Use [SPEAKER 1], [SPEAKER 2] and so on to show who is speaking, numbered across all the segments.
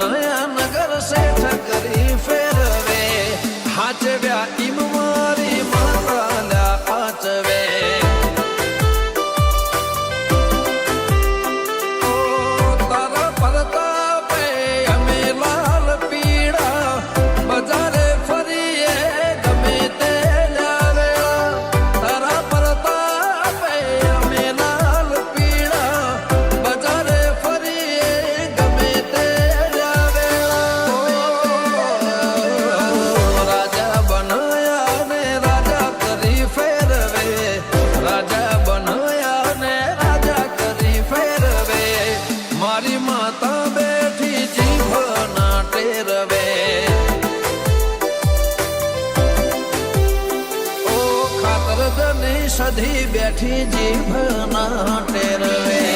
[SPEAKER 1] 啊 બધી બેઠી જીભ ના ટેરવે.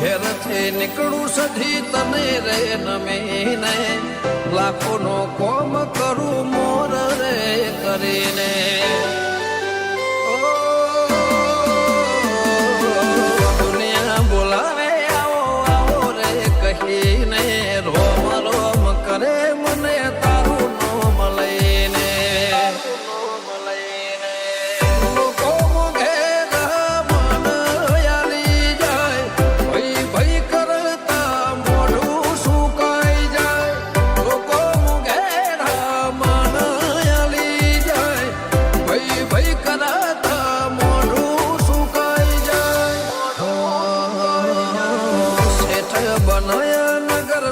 [SPEAKER 1] ઘેરથી નીકળું સધી તને રે નમીને. લાખોનો કોમ કરું મોર રે કરીને.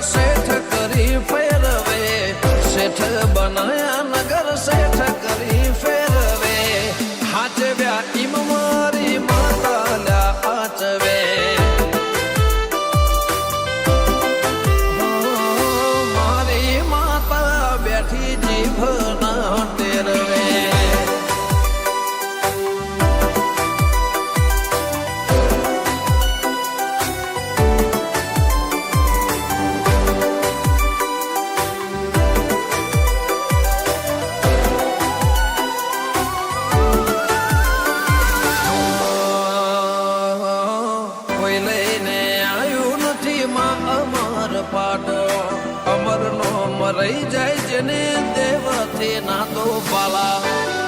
[SPEAKER 1] શેઠ કરી ફેરવે. શેઠ બનાયા નગર શેઠ કરી ફેરવે. હાચવ્યા ઇમમાં પાડો. અમરનો મરઈ જાય જેને દેવથી નાતો પાલા.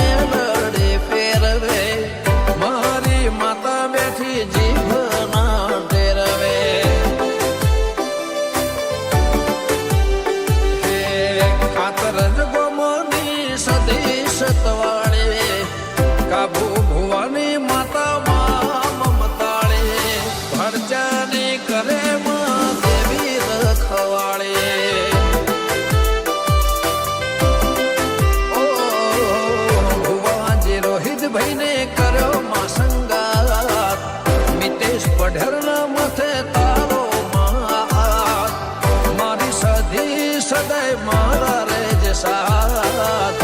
[SPEAKER 1] ભાઈને કર્યો માં સંગાત મિતેશ પઢેરના મથે તારો માત. મારી સધી સદાય મારા રે જ સાથ